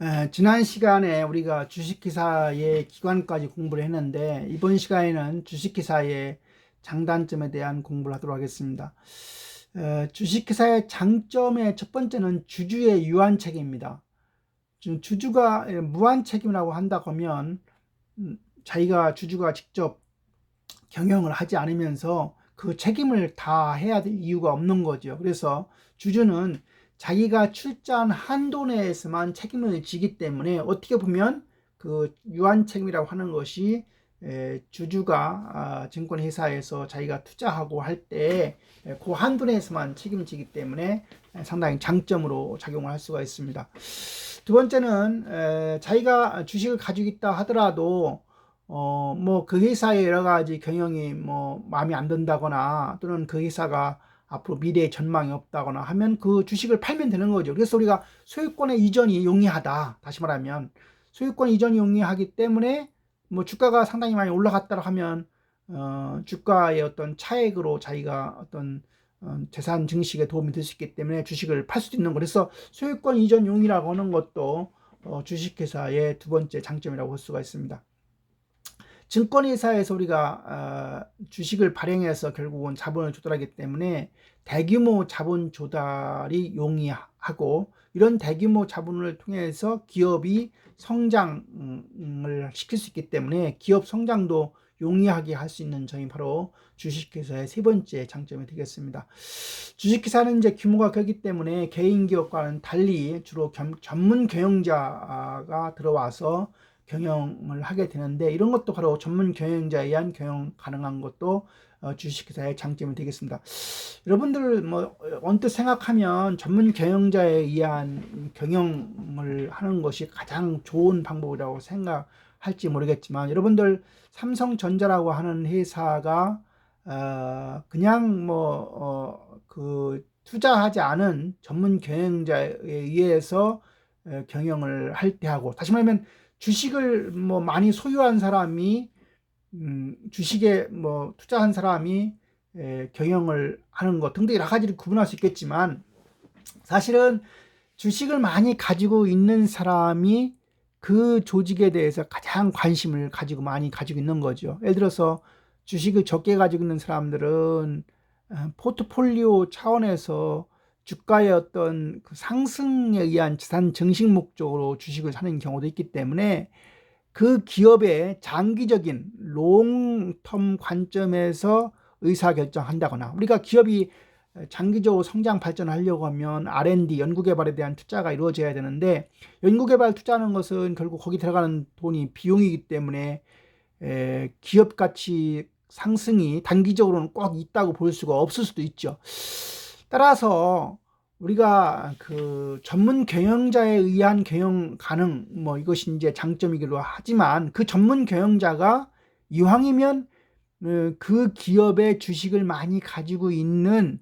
에, 지난 시간에 우리가 주식기사의 기관까지 공부를 했는데 이번 시간에는 주식기사의 장단점에 대한 공부를 하도록 하겠습니다. 에, 주식기사의 장점의 첫 번째는 주주의 유한책입니다. 지금 주주가 에, 무한 책임이라고 한다고 하면 음, 자기가 주주가 직접 경영을 하지 않으면서 그 책임을 다 해야 될 이유가 없는 거죠. 그래서 주주는 자기가 출자한 한도 내에서만 책임을 지기 때문에 어떻게 보면 그 유한 책임이라고 하는 것이 주주가 아, 증권회사에서 자기가 투자하고 할 때 그 한도 내에서만 책임지기 때문에 상당히 장점으로 작용을 할 수가 있습니다. 두 번째는 자기가 주식을 가지고 있다 하더라도 어, 뭐 그 회사의 여러 가지 경영이 뭐 마음에 안 든다거나 또는 그 회사가 앞으로 미래에 전망이 없다거나 하면 그 주식을 팔면 되는 거죠. 그래서 우리가 소유권의 이전이 용이하다. 다시 말하면 소유권 이전이 용이하기 때문에 뭐 주가가 상당히 많이 올라갔다 하면 어, 주가의 어떤 차액으로 자기가 어떤 어, 재산 증식에 도움이 될 수 있기 때문에 주식을 팔 수도 있는 거. 그래서 소유권 이전 용이라고 하는 것도 어, 주식회사의 두 번째 장점이라고 볼 수가 있습니다. 증권회사에서 우리가 어, 주식을 발행해서 결국은 자본을 조달하기 때문에 대규모 자본 조달이 용이하고 이런 대규모 자본을 통해서 기업이 성장을 시킬 수 있기 때문에 기업 성장도 용이하게 할 수 있는 점이 바로 주식회사의 세 번째 장점이 되겠습니다. 주식회사는 이제 규모가 크기 때문에 개인 기업과는 달리 주로 전문 경영자가 들어와서 경영을 하게 되는데 이런 것도 바로 전문 경영자에 의한 경영 가능한 것도 어, 주식회사의 장점이 되겠습니다. 여러분들 뭐 언뜻 생각하면 전문 경영자에 의한 경영을 하는 것이 가장 좋은 방법이라고 생각할지 모르겠지만 여러분들 삼성전자라고 하는 회사가 어, 그냥 뭐그 어, 투자하지 않은 전문 경영자에 의해서 경영을 할 때 하고 다시 말하면 주식을 뭐 많이 소유한 사람이 음, 주식에 뭐 투자한 사람이 에, 경영을 하는 것 등등 여러 가지를 구분할 수 있겠지만 사실은 주식을 많이 가지고 있는 사람이 그 조직에 대해서 가장 관심을 가지고 많이 가지고 있는 거죠. 예를 들어서 주식을 적게 가지고 있는 사람들은 어, 포트폴리오 차원에서 주가의 어떤 그 상승에 의한 자산 증식 목적으로 주식을 사는 경우도 있기 때문에 그 기업의 장기적인 롱텀 관점에서 의사결정한다거나 우리가 기업이 장기적으로 성장 발전하려고 하면 R&D 연구개발에 대한 투자가 이루어져야 되는데 연구개발 투자하는 것은 결국 거기 들어가는 돈이 비용이기 때문에 기업 가치 상승이 단기적으로는 꼭 있다고 볼 수가 없을 수도 있죠. 따라서 우리가 그 전문 경영자에 의한 경영 가능 뭐 이것이 이제 장점이기도 하지만 그 전문 경영자가 이왕이면 어, 그 기업의 주식을 많이 가지고 있는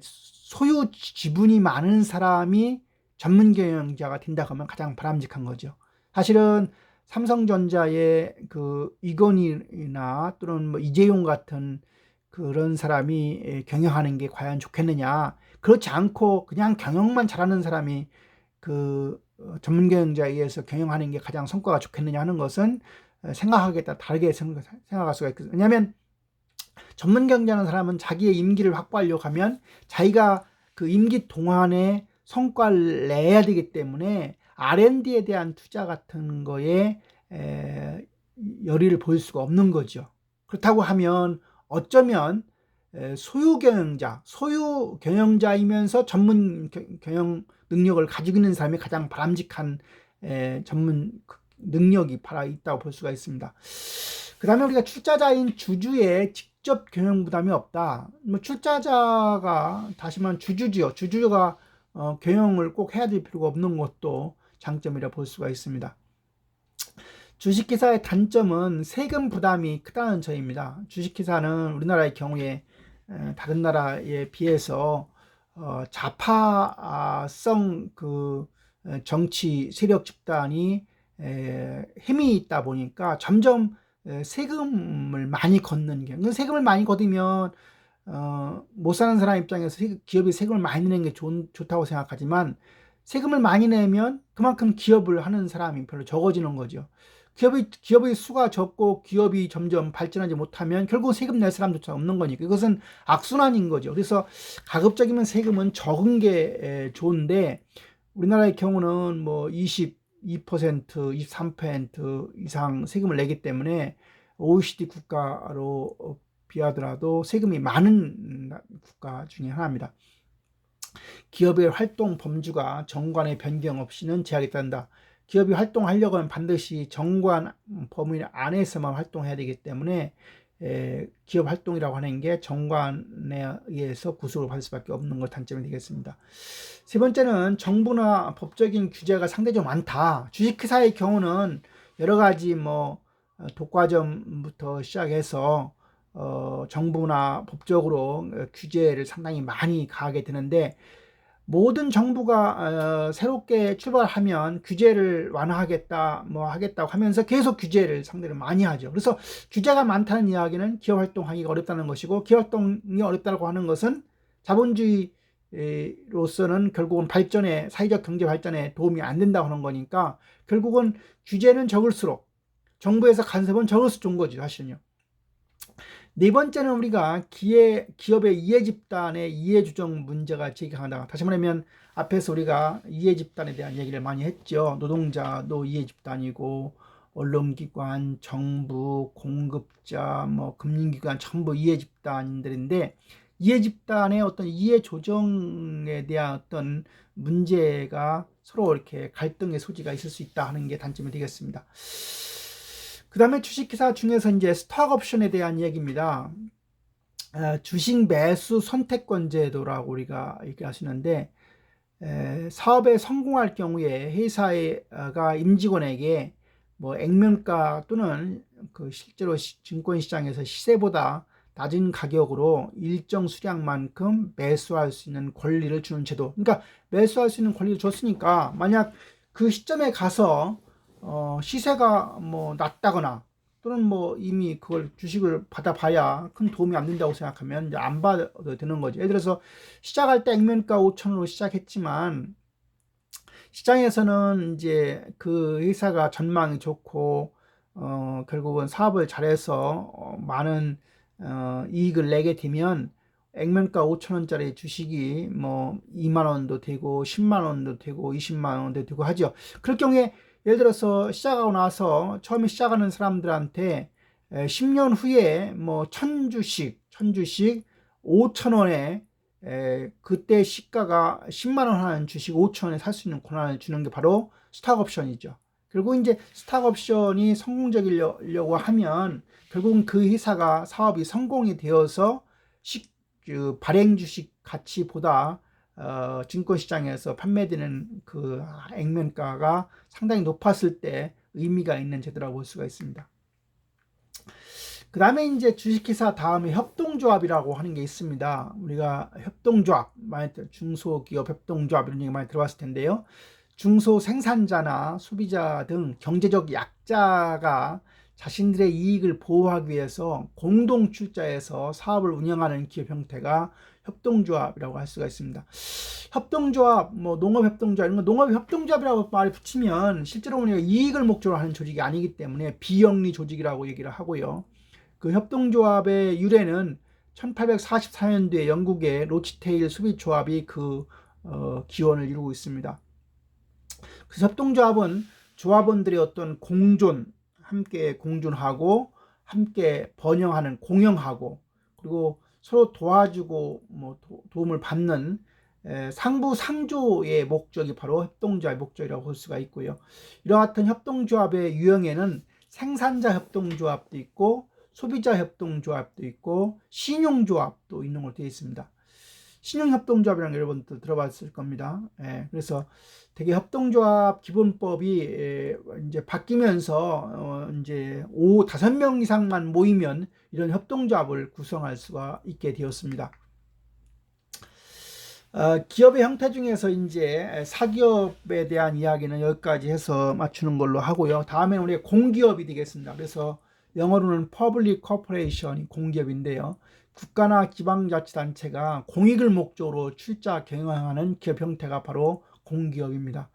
소유 지분이 많은 사람이 전문 경영자가 된다고 하면 가장 바람직한 거죠. 사실은 삼성전자의 그 이건희나 또는 뭐 이재용 같은 그런 사람이 경영하는 게 과연 좋겠느냐. 그렇지 않고 그냥 경영만 잘하는 사람이 그 어, 전문 경영자에 의해서 경영하는 게 가장 성과가 좋겠느냐 하는 것은 생각하기에 따라 다르게 생각할 수가 있거든요. 왜냐하면 전문 경영자는 사람은 자기의 임기를 확보하려고 하면 자기가 그 임기 동안에 성과를 내야 되기 때문에 R&D에 대한 투자 같은 거에 열의를 보일 수가 없는 거죠. 그렇다고 하면 어쩌면 소유 경영자, 소유 경영자이면서 전문 경영 능력을 가지고 있는 사람이 가장 바람직한 전문 그 능력이 바라 있다고 볼 수가 있습니다. 그 다음에 우리가 출자자인 주주의 직접 경영 부담이 없다. 뭐 출자자가 다시 말하면 주주지요. 주주가 어, 경영을 꼭 해야 될 필요가 없는 것도 장점이라 볼 수가 있습니다. 주식회사의 단점은 세금 부담이 크다는 점입니다. 주식회사는 우리나라의 경우에 다른 나라에 비해서 어, 좌파성 그 정치 세력 집단이 힘이 있다 보니까 점점 세금을 많이 걷는 게 세금을 많이 걷으면 어, 못 사는 사람 입장에서 기업이 세금을 많이 내는 게 좋, 좋다고 생각하지만 세금을 많이 내면 그만큼 기업을 하는 사람이 별로 적어지는 거죠. 기업의, 기업의 수가 적고 기업이 점점 발전하지 못하면 결국 세금 낼 사람조차 없는 거니까 이것은 악순환인 거죠. 그래서 가급적이면 세금은 적은 게 좋은데 우리나라의 경우는 뭐 22%, 23% 이상 세금을 내기 때문에 OECD 국가로 비하더라도 세금이 많은 국가 중에 하나입니다. 기업의 활동 범주가 정관의 변경 없이는 제약이 된다. 기업이 활동하려고 하면 반드시 정관 범위 안에서만 활동해야 되기 때문에 에, 기업 활동이라고 하는 게 정관에 의해서 구속을 받을 수밖에 없는 것 단점이 되겠습니다. 세 번째는 정부나 법적인 규제가 상대적으로 많다. 주식회사의 경우는 여러 가지 뭐 어, 독과점부터 시작해서 어, 정부나 법적으로 규제를 상당히 많이 가하게 되는데 모든 정부가 어, 새롭게 출발하면 규제를 완화하겠다, 뭐 하겠다고 하면서 계속 규제를 상대로 많이 하죠. 그래서 규제가 많다는 이야기는 기업 활동하기가 어렵다는 것이고, 기업 활동이 어렵다고 하는 것은 자본주의로서는 결국은 발전에, 사회적 경제 발전에 도움이 안 된다고 하는 거니까, 결국은 규제는 적을수록 정부에서 간섭은 적을수록 좋은 거죠, 사실은요. 네 번째는 우리가 기회, 기업의 이해 집단의 이해 주정 문제가 제기한다. 다시 말하면 앞에서 우리가 이해 집단에 대한 얘기를 많이 했죠. 노동자도 이해 집단이고 언론기관, 정부, 공급자, 뭐 금융기관 전부 이해 집단들인데 이해 집단의 어떤 이해 조정에 대한 어떤 문제가 서로 이렇게 갈등의 소지가 있을 수 있다 하는 게 단점이 되겠습니다. 그 다음에 주식기사 중에서 이제 스톡 옵션에 대한 얘기입니다. 주식 매수 선택권 제도라고 우리가 얘기하시는데 사업에 성공할 경우에 회사가 임직원에게 뭐 액면가 또는 그 실제로 증권 시장에서 시세보다 낮은 가격으로 일정 수량만큼 매수할 수 있는 권리를 주는 제도. 그러니까 매수할 수 있는 권리를 줬으니까 만약 그 시점에 가서 어, 시세가 뭐 낮다거나 또는 뭐 이미 그걸 주식을 받아봐야 큰 도움이 안 된다고 생각하면 이제 안 받아도 되는 거죠. 예를 들어서 시작할 때 액면가 5천원으로 시작했지만 시장에서는 이제 그 회사가 전망이 좋고 어, 결국은 사업을 잘해서 어, 많은 어, 이익을 내게 되면 액면가 5천 원짜리 주식이 뭐 2만 원도 되고 10만 원도 되고 20만 원도 되고 하죠. 그럴 경우에 예를 들어서 시작하고 나서 처음에 시작하는 사람들한테 10년 후에 뭐 천주씩 천주씩 5천 원에 그때 시가가 10만 원 하는 주식 5천 원에 살 수 있는 권한을 주는 게 바로 스탁 옵션이죠. 그리고 이제 스탁 옵션이 성공적이려고 하면 결국은 그 회사가 사업이 성공이 되어서 식, 그 발행 주식 가치보다 어, 증권시장에서 판매되는 그 액면가가 상당히 높았을 때 의미가 있는 제도라고 볼 수가 있습니다. 그 다음에 이제 주식회사 다음에 협동조합이라고 하는 게 있습니다. 우리가 협동조합, 많이 중소기업 협동조합 이런 얘기 많이 들어봤을 텐데요. 중소 생산자나 소비자 등 경제적 약자가 자신들의 이익을 보호하기 위해서 공동 출자해서 사업을 운영하는 기업 형태가 협동조합이라고 할 수가 있습니다. 협동조합, 뭐 농업협동조합 이런 거 농업협동조합이라고 말을 붙이면 실제로 우리가 이익을 목적으로 하는 조직이 아니기 때문에 비영리 조직이라고 얘기를 하고요. 그 협동조합의 유래는 1844년도에 영국의 로치테일 수비조합이 그 어, 기원을 이루고 있습니다. 그 협동조합은 조합원들의 어떤 공존, 함께 공존하고 함께 번영하는 공영하고 그리고 서로 도와주고 뭐 도, 움을 받는 에, 상부 상조의 목적이 바로 협동조합의 목적이라고 볼 수가 있고요. 이와 같은 협동조합의 유형에는 생산자 협동조합도 있고 소비자 협동조합도 있고 신용조합도 있는 걸로 되어 있습니다. 신용협동조합이라는 걸 여러분들 들어봤을 겁니다. 예, 그래서 되게 협동조합 기본법이 예, 이제 바뀌면서 어, 이제 5, 5명 이상만 모이면 이런 협동조합을 구성할 수가 있게 되었습니다. 어, 기업의 형태 중에서 이제 사기업에 대한 이야기는 여기까지 해서 맞추는 걸로 하고요. 다음에 우리 공기업이 되겠습니다. 그래서 영어로는 Public Corporation이 공기업인데요. 국가나 지방자치단체가 공익을 목적으로 출자 경영하는 기업 형태가 바로 공기업입니다.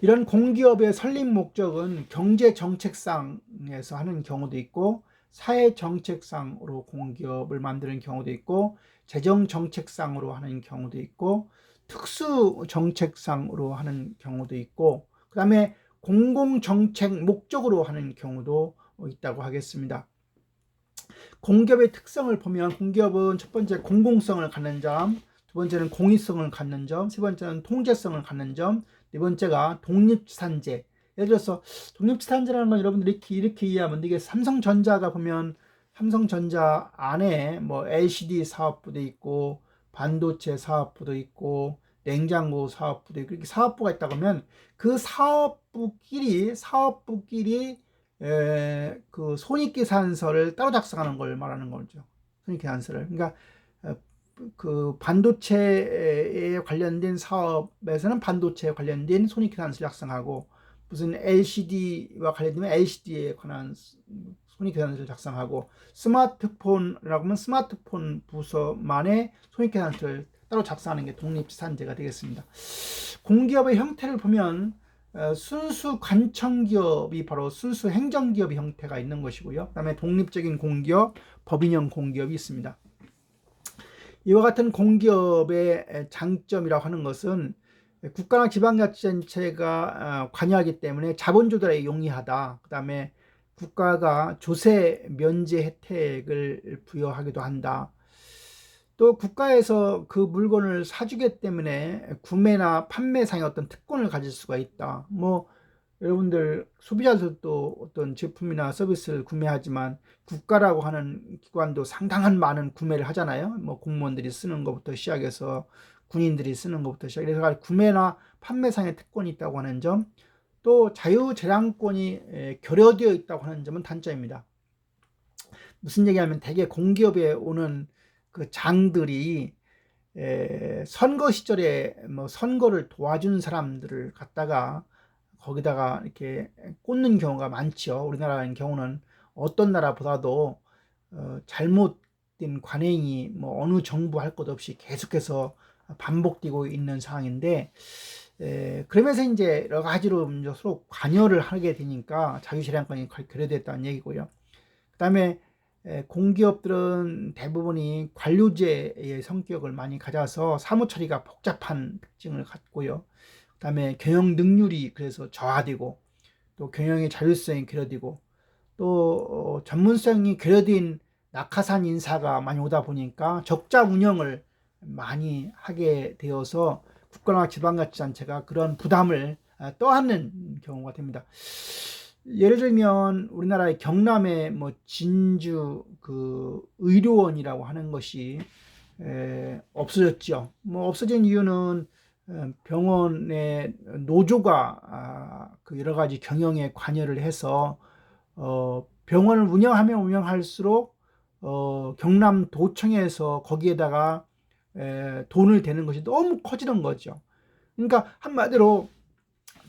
이런 공기업의 설립 목적은 경제 정책상에서 하는 경우도 있고 사회 정책상으로 공기업을 만드는 경우도 있고 재정 정책상으로 하는 경우도 있고 특수 정책상으로 하는 경우도 있고 그다음에 공공 정책 목적으로 하는 경우도 있다고 하겠습니다. 공기업의 특성을 보면 공기업은 첫 번째 공공성을 갖는 점, 두 번째는 공익성을 갖는 점, 세 번째는 통제성을 갖는 점, 네 번째가 독립지산제. 예를 들어서 독립지산제라는 건 여러분들이 이렇게, 이렇게 이해하면 이게 삼성전자가 보면 삼성전자 안에 뭐 LCD 사업부도 있고 반도체 사업부도 있고 냉장고 사업부도 있고 이렇게 사업부가 있다고 하면 그 사업부끼리 사업부끼리 에, 그 손익계산서를 따로 작성하는 걸 말하는 거죠. 손익계산서를. 그러니까 그 반도체에 관련된 사업에서는 반도체에 관련된 손익계산서를 작성하고 무슨 LCD와 관련되면 LCD에 관한 손익계산서를 작성하고 스마트폰이라고 하면 스마트폰 부서만의 손익계산서를 따로 작성하는 게 독립지산제가 되겠습니다. 공기업의 형태를 보면 어, 순수 관청기업이 바로 순수 행정기업의 형태가 있는 것이고요. 그 다음에 독립적인 공기업, 법인형 공기업이 있습니다. 이와 같은 공기업의 장점이라고 하는 것은 국가나 지방자치단체가 어, 관여하기 때문에 자본 조달에 용이하다. 그 다음에 국가가 조세 면제 혜택을 부여하기도 한다. 또 국가에서 그 물건을 사주기 때문에 구매나 판매상의 어떤 특권을 가질 수가 있다. 뭐 여러분들 소비자들도 어떤 제품이나 서비스를 구매하지만 국가라고 하는 기관도 상당한 많은 구매를 하잖아요. 뭐 공무원들이 쓰는 것부터 시작해서 군인들이 쓰는 것부터 시작해서 구매나 판매상의 특권이 있다고 하는 점, 또 자유재량권이 결여되어 있다고 하는 점은 단점입니다. 무슨 얘기하면 대개 공기업에 오는 그 장들이 에, 선거 시절에 뭐 선거를 도와준 사람들을 갖다가 거기다가 이렇게 꽂는 경우가 많죠. 우리나라의 경우는 어떤 나라보다도 어, 잘못된 관행이 뭐 어느 정부 할 것 없이 계속해서 반복되고 있는 상황인데 에, 그러면서 이제 여러 가지로 서로 관여를 하게 되니까 자유재량권이 결여됐다는 얘기고요. 그 다음에 공기업들은 대부분이 관료제의 성격을 많이 가져서 사무 처리가 복잡한 특징을 갖고요. 그 다음에 경영 능률이 그래서 저하되고 또 경영의 자율성이 결여되고 또 어, 전문성이 결여된 낙하산 인사가 많이 오다 보니까 적자 운영을 많이 하게 되어서 국가나 지방자치단체가 그런 부담을 아, 떠안는 경우가 됩니다. 예를 들면 우리나라의 경남의 뭐 진주 그 의료원이라고 하는 것이 에, 없어졌죠. 뭐 없어진 이유는 병원의 노조가 아, 그 여러 가지 경영에 관여를 해서 어, 병원을 운영하면 운영할수록 어, 경남 도청에서 거기에다가 에, 돈을 대는 것이 너무 커지는 거죠. 그러니까 한마디로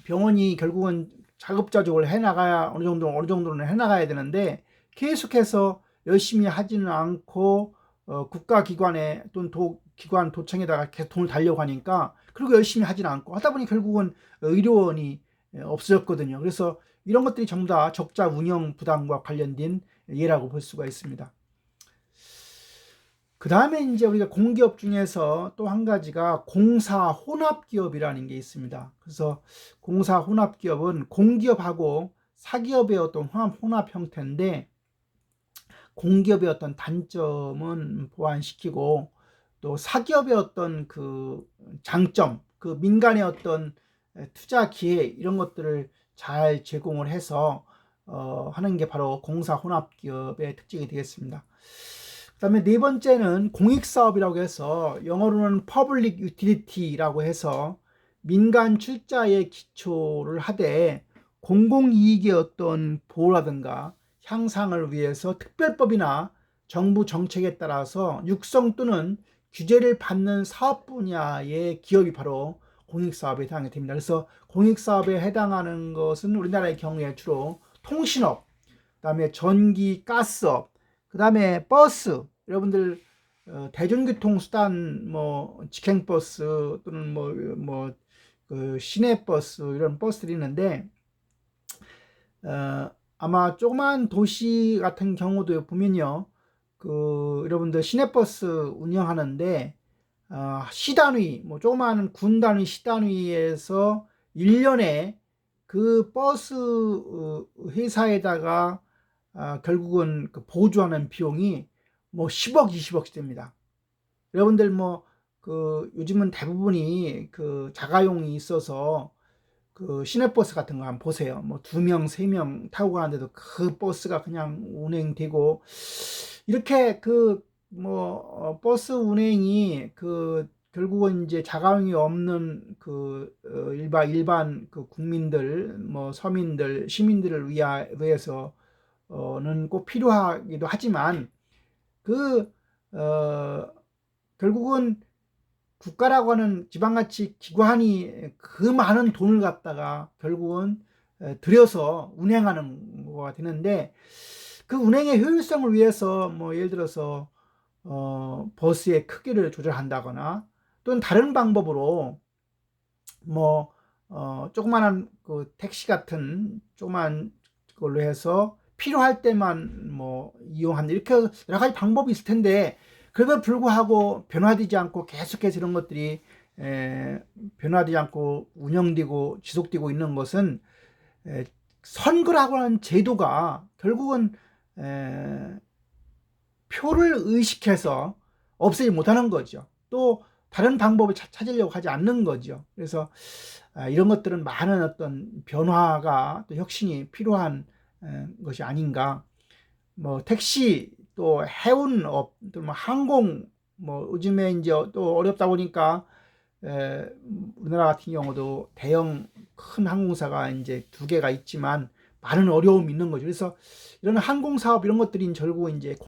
병원이 결국은 자급자족을 해나가야 어느 정도 어느 정도는 해나가야 되는데 계속해서 열심히 하지는 않고 어, 국가기관에 또는 도, 기관 도청에다가 계속 돈을 달려고 하니까 그리고 열심히 하지는 않고 하다 보니 결국은 의료원이 없어졌거든요. 그래서 이런 것들이 전부 다 적자 운영 부담과 관련된 예라고 볼 수가 있습니다. 그 다음에 이제 우리가 공기업 중에서 또 한 가지가 공사 혼합 기업이라는 게 있습니다. 그래서 공사 혼합 기업은 공기업하고 사기업의 어떤 혼합, 혼합 형태인데 공기업의 어떤 단점은 보완시키고 또 사기업의 어떤 그 장점, 그 민간의 어떤 투자 기회 이런 것들을 잘 제공을 해서 어, 하는 게 바로 공사 혼합 기업의 특징이 되겠습니다. 그 다음에 네 번째는 공익 사업이라고 해서 영어로는 public utility라고 해서 민간 출자에 기초를 하되 공공이익의 어떤 보호라든가 향상을 위해서 특별법이나 정부 정책에 따라서 육성 또는 규제를 받는 사업 분야의 기업이 바로 공익사업에 해당이 됩니다. 그래서 공익사업에 해당하는 것은 우리나라의 경우에 주로 통신업, 그 다음에 전기, 가스업, 그 다음에 버스 여러분들 어, 대중교통 수단 뭐 직행버스 또는 뭐뭐 그 시내버스 이런 버스들이 있는데 어, 아마 조그만 도시 같은 경우도 보면요. 그 여러분들 시내버스 운영하는데 어, 시단위 뭐 조그마한 군 단위 시 단위에서 1년에 그 버스 어, 회사에다가 아, 결국은 그 보조하는 비용이 뭐 10억, 20억씩 됩니다. 여러분들 뭐 그 요즘은 대부분이 그 자가용이 있어서 그 시내버스 같은 거 한번 보세요. 뭐 두 명, 세 명 타고 가는데도 그 버스가 그냥 운행되고 이렇게 그 뭐 버스 운행이 그 결국은 이제 자가용이 없는 그 어, 일반 일반 그 국민들 뭐 서민들 시민들을 위하, 위해서 는꼭 필요하기도 하지만 그 어, 결국은 국가라고 하는 지방자치 기관이 그 많은 돈을 갖다가 결국은 에, 들여서 운행하는 거가 되는데 그 운행의 효율성을 위해서 뭐 예를 들어서 어, 버스의 크기를 조절한다거나 또는 다른 방법으로 뭐 어, 조그만한 그 택시 같은 조그만 걸로 해서 필요할 때만 뭐 이용한다 이렇게 여러 가지 방법이 있을 텐데 그래도 불구하고 변화되지 않고 계속해서 이런 것들이 에, 변화되지 않고 운영되고 지속되고 있는 것은 에, 선거라고 하는 제도가 결국은 에, 표를 의식해서 없애지 못하는 거죠. 또 다른 방법을 찾- 찾으려고 하지 않는 거죠. 그래서 아, 이런 것들은 많은 어떤 변화가 또 혁신이 필요한 에, 것이 아닌가. 뭐 택시 또 해운업 또뭐 항공 뭐 요즘에 이제 또 어렵다 보니까 에, 우리나라 같은 경우도 대형 큰 항공사가 이제 두 개가 있지만 많은 어려움이 있는 거죠. 그래서 이런 항공 사업 이런 것들이 결국 이제